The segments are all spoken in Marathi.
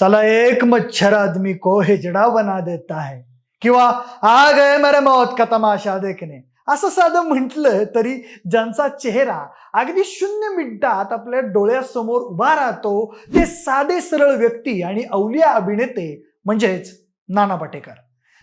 साला एक मच्छर आदमी को हिजडा बना देता है। किंवा आ गए मेरे मौत का तमाशा देखणे असं साधं म्हटलं तरी ज्यांचा चेहरा अगदी शून्य मिनिटात आपल्या डोळ्यासमोर उभा राहतो ते साधे सरळ व्यक्ती आणि अवलिया अभिनेते म्हणजेच नाना पाटेकर.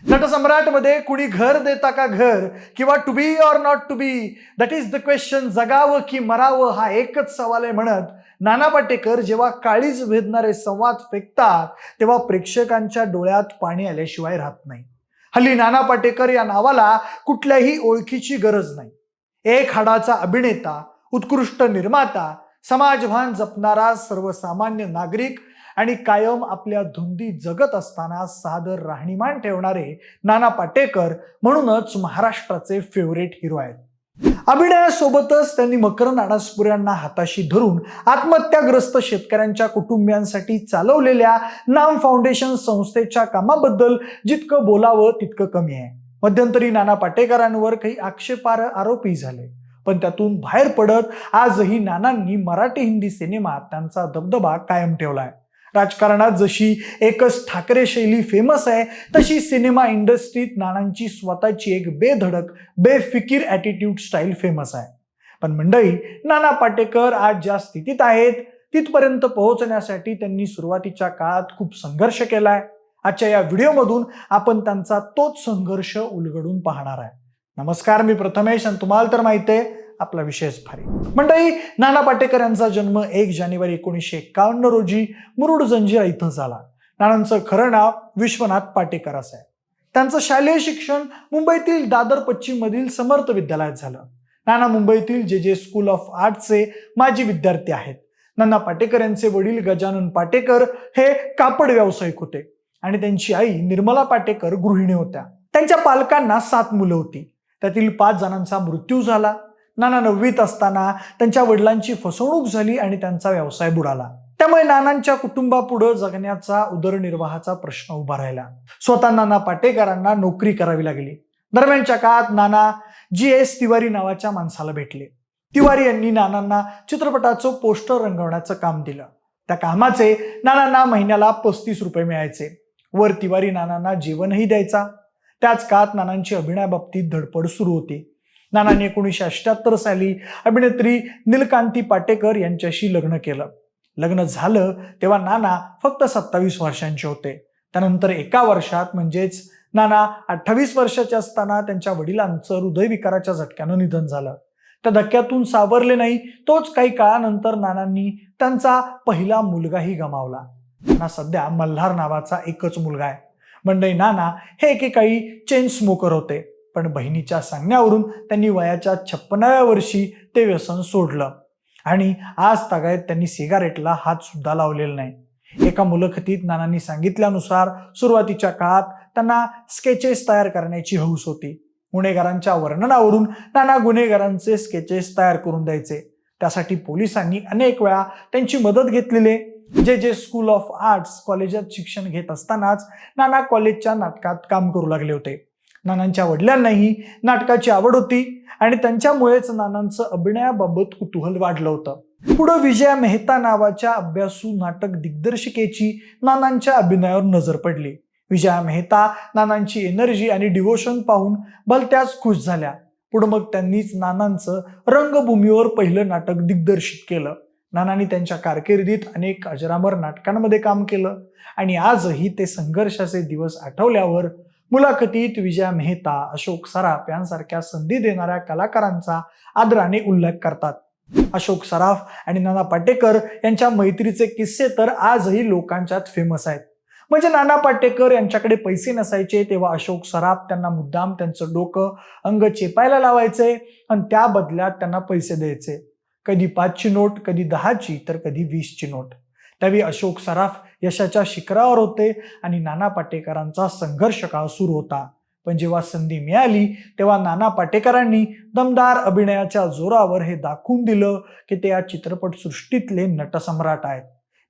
नटसम्राटमध्ये कुणी घर देता का घर किंवा to be or not to be that is the question जगावं की मरावं हा एकच सवाल आहे म्हणत नाना पाटेकर जेव्हा काळीज भेदणारे संवाद फेकतात तेव्हा प्रेक्षकांच्या डोळ्यात पाणी आल्याशिवाय राहत नाही. हल्ली नाना पाटेकर या नावाला कुठल्याही ओळखीची गरज नाही. एक हाडाचा अभिनेता उत्कृष्ट निर्माता समाजभान जपणारा सर्वसामान्य नागरिक आणि कायम आपल्या धुंदी जगत असताना सादर राहणीमान ठेवणारे नाना पाटेकर म्हणूनच महाराष्ट्राचे फेवरेट हिरो आहेत. अभिनयासोबतच त्यांनी मकर अनासपुऱ्यांना हाताशी धरून आत्महत्याग्रस्त शेतकऱ्यांच्या कुटुंबियांसाठी चालवलेल्या नाम फाउंडेशन संस्थेच्या कामाबद्दल जितकं बोलावं तितकं कमी आहे. मध्यंतरी नाना पाटेकरांवर काही आक्षेपार्ह आरोपही झाले. पण त्यातून बाहेर पडत आजही नानांनी मराठी हिंदी सिनेमात त्यांचा दबदबा कायम ठेवलाय राजकारणात जशी एकच ठाकरे शैली फेमस आहे तशी सिनेमा इंडस्ट्रीत नानांची स्वतःची एक बेधडक बेफिकीर ॲटिट्यूड स्टाईल फेमस आहे. पण मंडळी नाना पाटेकर आज ज्या स्थितीत आहेत तिथपर्यंत पोहोचण्यासाठी त्यांनी सुरुवातीच्या काळात खूप संघर्ष केलाय. आजच्या या व्हिडिओमधून आपण त्यांचा तोच संघर्ष उलगडून पाहणार आहे. नमस्कार मी प्रथमेश आणि तुम्हाला तर माहिती आहे आपला विषयच भारी. मंडळी नाना पाटेकर यांचा जन्म एक जानेवारी एकोणीसशे एकावन्न रोजी मुरुड जंजिरा इथं झाला. नानांचं खरं नाव विश्वनाथ पाटेकर असं आहे. त्यांचं शालेय शिक्षण मुंबईतील दादर पश्चिम मधील समर्थ विद्यालयात झालं. नाना मुंबईतील जे जे स्कूल ऑफ आर्टचे माजी विद्यार्थी आहेत. नाना पाटेकर यांचे वडील गजानन पाटेकर हे कापड व्यावसायिक होते आणि त्यांची आई निर्मला पाटेकर गृहिणी होत्या. त्यांच्या पालकांना सात मुलं होती. त्यातील पाच जणांचा मृत्यू झाला. नाना नववीत असताना त्यांच्या वडिलांची फसवणूक झाली आणि त्यांचा व्यवसाय बुडाला. त्यामुळे नानांच्या कुटुंबापुढं जगण्याचा उदरनिर्वाहाचा प्रश्न उभा राहिला. स्वतः नाना पाटेकरांना नोकरी करावी लागली. दरम्यानच्या काळात नाना जी एस तिवारी नावाच्या माणसाला भेटले. तिवारी यांनी नानांना चित्रपटाचं पोस्टर रंगवण्याचं काम दिलं. त्या कामाचे नानांना महिन्याला पस्तीस रुपये मिळायचे. वर तिवारी नानांना जेवणही द्यायचा. त्याच काळात नानांची अभिनयाबाबतीत धडपड सुरू होती. नानांनी एकोणीसशे अष्ट्याहत्तर साली अभिनेत्री नीलकांती पाटेकर यांच्याशी लग्न केलं. लग्न झालं तेव्हा नाना फक्त सत्तावीस वर्षांचे होते. त्यानंतर एका वर्षात म्हणजेच नाना अठ्ठावीस वर्षाचे असताना त्यांच्या वडिलांचं हृदयविकाराच्या झटक्यानं निधन झालं. त्या धक्क्यातून सावरले नाही तोच काही काळानंतर नानांनी त्यांचा पहिला मुलगाही गमावला. त्यांना सध्या मल्हार नावाचा एकच मुलगा आहे. मंडई नाना हे एकेकाळी चेन स्मोकर होते. पण बहिणीच्या सांगण्यावरून त्यांनी वयाच्या छप्पनाव्या वर्षी ते व्यसन सोडलं. आणि आज तागायत त्यांनी सिगारेटला हात सुद्धा लावलेला नाही. एका मुलाखतीत नानांनी सांगितल्यानुसार सुरुवातीच्या काळात त्यांना स्केचेस तयार करण्याची हौस होती. गुन्हेगारांच्या वर्णनावरून नाना गुन्हेगारांचे स्केचेस तयार करून द्यायचे. त्यासाठी पोलिसांनी अनेक वेळा त्यांची मदत घेतलेली. जे जे स्कूल ऑफ आर्ट्स कॉलेजात शिक्षण घेत असतानाच नाना कॉलेजच्या नाटकात काम करू लागले होते. नानांच्या वडिलांनाही नाटकाची आवड होती आणि त्यांच्यामुळेच नानांचं अभिनयाबाबत कुतूहल वाढलं होतं. पुढं विजया मेहता नावाच्या अभ्यासू नाटक दिग्दर्शिकेची नानांच्या अभिनयावर नजर पडली. विजया मेहता नानांची एनर्जी आणि डिवोशन पाहून भलत्याच खुश झाल्या. पुढं मग त्यांनीच नानांचं रंगभूमीवर पहिलं नाटक दिग्दर्शित केलं. नानांनी त्यांच्या कारकिर्दीत अनेक अजरामर नाटकांमध्ये काम केलं आणि आजही ते संघर्षाचे दिवस आठवल्यावर मुलाखतीत विजया मेहता अशोक सराफ यांसारख्या संधी देणाऱ्या कलाकारांचा आदराने उल्लेख करतात. अशोक सराफ आणि नाना पाटेकर यांच्या मैत्रीचे किस्से तर आजही लोकांच्यात फेमस आहेत. म्हणजे नाना पाटेकर यांच्याकडे पैसे नसायचे तेव्हा अशोक सराफ त्यांना मुद्दाम त्यांचं डोकं अंग चेपायला लावायचे आणि त्या बदल्यात त्यांना पैसे द्यायचे. कधी पाचची नोट कधी दहाची तर कधी वीसची नोट. त्यावेळी अशोक सराफ यशाच्या शिखरावर होते आणि नाना पाटेकरांचा संघर्ष काळ सुरू होता. पण जेव्हा संधी मिळाली तेव्हा नाना पाटेकरांनी दमदार अभिनयाच्या जोरावर हे दाखवून दिलं की ते या चित्रपटसृष्टीतले नटसम्राट आहेत.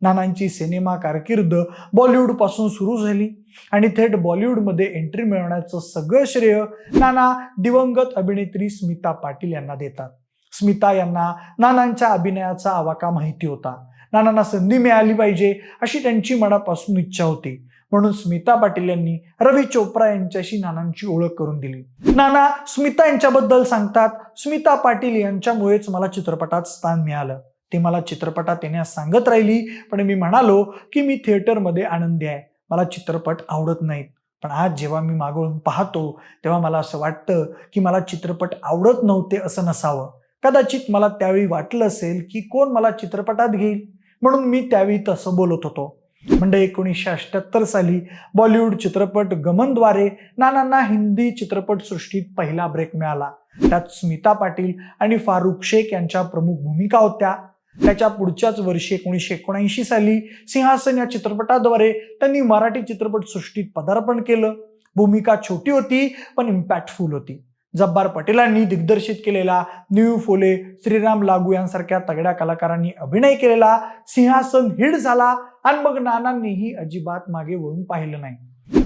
नानांची सिनेमा कारकीर्द बॉलिवूडपासून सुरू झाली आणि थेट बॉलिवूडमध्ये एंट्री मिळवण्याचं सगळं श्रेय नाना दिवंगत अभिनेत्री स्मिता पाटील यांना देतात. स्मिता यांना नानांच्या अभिनयाचा आवाका माहिती होता. नानांना संधी मिळाली पाहिजे अशी त्यांची मनापासून इच्छा होती. म्हणून स्मिता पाटील यांनी रवी चोप्रा यांच्याशी नानांची ओळख करून दिली. नाना स्मिता यांच्याबद्दल सांगतात स्मिता पाटील यांच्यामुळेच मला चित्रपटात स्थान मिळालं. ते मला चित्रपटात येण्यास सांगत राहिली पण मी म्हणालो की मी थिएटरमध्ये आनंदी आहे. मला चित्रपट आवडत नाहीत. पण आज जेव्हा मी मागवून पाहतो तेव्हा मला असं वाटतं की मला चित्रपट आवडत नव्हते असं नसावं. कदाचित मला त्यावेळी वाटलं असेल की कोण मला चित्रपटात घेईल? म्हणून मी त्यावेळी तसं बोलत होतो. म्हणजे एकोणीसशे अठ्याहत्तर साली बॉलिवूड चित्रपट गमनद्वारे नानांना हिंदी चित्रपटसृष्टीत पहिला ब्रेक मिळाला. त्यात स्मिता पाटील आणि फारुख शेख यांच्या प्रमुख भूमिका होत्या. त्याच्या पुढच्याच वर्षी एकोणीसशे एकोणऐंशी साली सिंहासन या चित्रपटाद्वारे त्यांनी मराठी चित्रपटसृष्टीत पदार्पण केलं. भूमिका छोटी होती पण इम्पॅक्टफुल होती. जब्बार पटेलांनी दिग्दर्शित केलेला न्यू फुले श्रीराम लागू यांसारख्या तगड्या कलाकारांनी अभिनय केलेला सिंहासन हिड झाला आणि मग नानांनीही अजिबात मागे वळून पाहिलं नाही.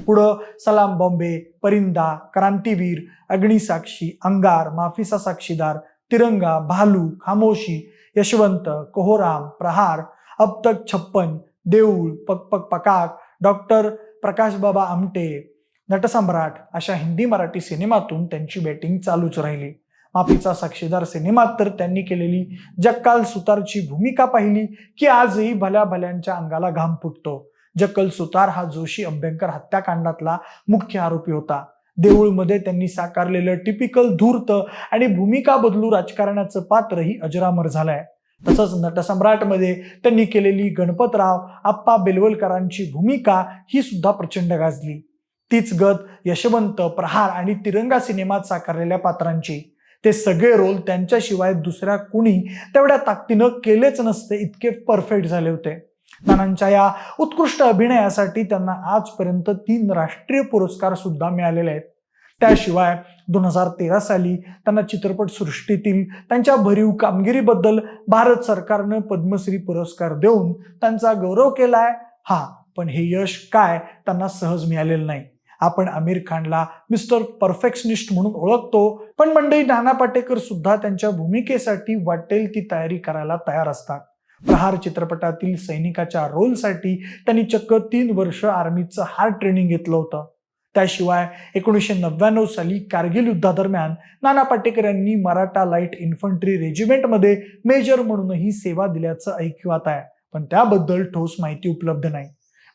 पुढं सलाम बॉम्बे परिंदा क्रांतीवीर अग्निसाक्षी अंगार माफिसा साक्षीदार तिरंगा भालू खामोशी यशवंत कोहोराम प्रहार अब तक छप्पन देऊळ पक पक पकाक डॉक्टर प्रकाश बाबा आमटे नटसम्राट अशा हिंदी मराठी सिनेमातून त्यांची बॅटिंग चालूच राहिली. माफीचा साक्षीदार सिनेमात तर त्यांनी केलेली जक्काल सुतारची भूमिका पाहिली की आजही भल्या भल्यांच्या अंगाला घाम फुटतो. जक्कल सुतार हा जोशी अभ्यंकर हत्याकांडातला मुख्य आरोपी होता. देऊळमध्ये त्यांनी साकारलेलं टिपिकल धूर्त आणि भूमिका बदलू राजकारणाचं पात्रही अजरामर झालंय. तसंच नटसम्राटमध्ये त्यांनी केलेली गणपतराव आप्पा बेलवलकरांची भूमिका ही सुद्धा प्रचंड गाजली. तीच गत यशवंत प्रहार आणि तिरंगा सिनेमात साकारलेल्या पात्रांची. ते सगळे रोल त्यांच्याशिवाय दुसऱ्या कुणी तेवढ्या ताकदीनं केलेच नसते इतके परफेक्ट झाले होते. नानांच्या या उत्कृष्ट अभिनयासाठी त्यांना आजपर्यंत तीन राष्ट्रीय पुरस्कार सुद्धा मिळालेले आहेत. त्याशिवाय दोन हजार तेरा साली त्यांना चित्रपट सृष्टीतील त्यांच्या भरीव कामगिरीबद्दल भारत सरकारनं पद्मश्री पुरस्कार देऊन त्यांचा गौरव केलाय. हा पण हे यश काय? त्यांना सहज मिळालेलं नाही. आपण आमिर खानला मिस्टर परफेक्शनिस्ट म्हणून ओळखतो. पण मंडळी नाना पाटेकर सुद्धा त्यांच्या भूमिकेसाठी वाटेल ती तयारी करायला तयार असतात. प्रहार चित्रपटातील सैनिकाच्या रोलसाठी त्यांनी चक्क तीन वर्ष आर्मीचं हार्ड ट्रेनिंग घेतलं होतं. त्याशिवाय एकोणीसशे नव्याण्णव साली कारगिल युद्धादरम्यान नाना पाटेकर यांनी मराठा लाइट इन्फंट्री रेजिमेंटमध्ये मेजर म्हणूनही सेवा दिल्याचं ऐकिवात आहे. पण त्याबद्दल ठोस माहिती उपलब्ध नाही.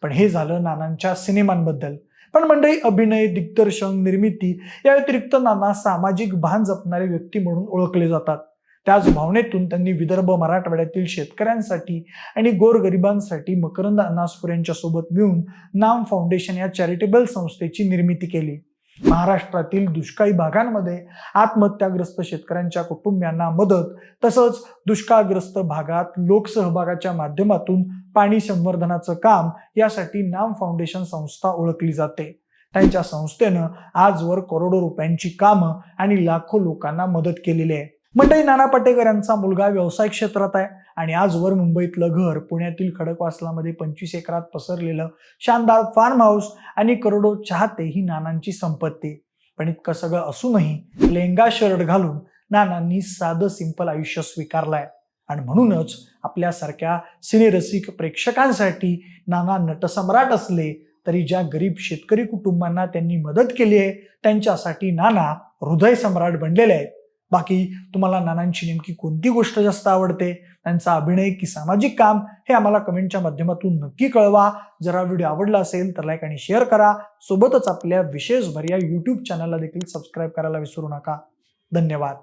पण हे झालं नानांच्या सिनेमांबद्दल. पण मंडळी अभिनय दिग्दर्शन निर्मिती या व्यतिरिक्त नाना सामाजिक भान जपणारे व्यक्ती म्हणून ओळखले जातात. त्याच भावनेतून त्यांनी विदर्भ मराठवाड्यातील शेतकऱ्यांसाठी आणि गोरगरिबांसाठी मकरंद अनासपुर यांच्या सोबत मिळून नाम फाउंडेशन या चॅरिटेबल संस्थेची निर्मिती केली. महाराष्ट्रातील दुष्काळी भागांमध्ये आत्महत्याग्रस्त शेतकऱ्यांच्या कुटुंबियांना मदत तसंच दुष्काळग्रस्त भागात लोकसहभागाच्या माध्यमातून पाणी संवर्धनाचं काम यासाठी नाम फाउंडेशन संस्था ओळखली जाते. त्यांच्या संस्थेनं आजवर करोडो रुपयांची कामं आणि लाखो लोकांना मदत केलेली आहे. मंडळी नाना पाटेकर यांचा मुलगा व्यवसाय क्षेत्रात आहे. आणि आजवर मुंबईतलं घर पुण्यातील खडकवासलामध्ये पंचवीस एकरात पसरलेलं शानदार फार्म हाऊस आणि करोडो चाहते ही नानांची संपत्ती. पण इतकं सगळं असूनही लेंगा शर्ट घालून नानांनी साधं सिंपल आयुष्य स्वीकारलंय. आणि म्हणूनच आपल्यासारख्या सिनेरसिक प्रेक्षकांसाठी नाना नटसम्राट असले तरी ज्या गरीब शेतकरी कुटुंबांना त्यांनी मदत केली आहे त्यांच्यासाठी नाना हृदय सम्राट बनलेले आहेत. बाकी तुम्हाला नानांची नेमकी कोणती गोष्ट जास्त आवडते त्यांचा अभिनय की सामाजिक काम हे आम्हाला कमेंटच्या माध्यमातून नक्की कळवा. जर हा व्हिडिओ आवडला असेल तर लाईक आणि शेअर करा. सोबतच आपल्या विशेष भर या यूट्यूब चॅनलला देखील सबस्क्राईब करायला विसरू नका. धन्यवाद.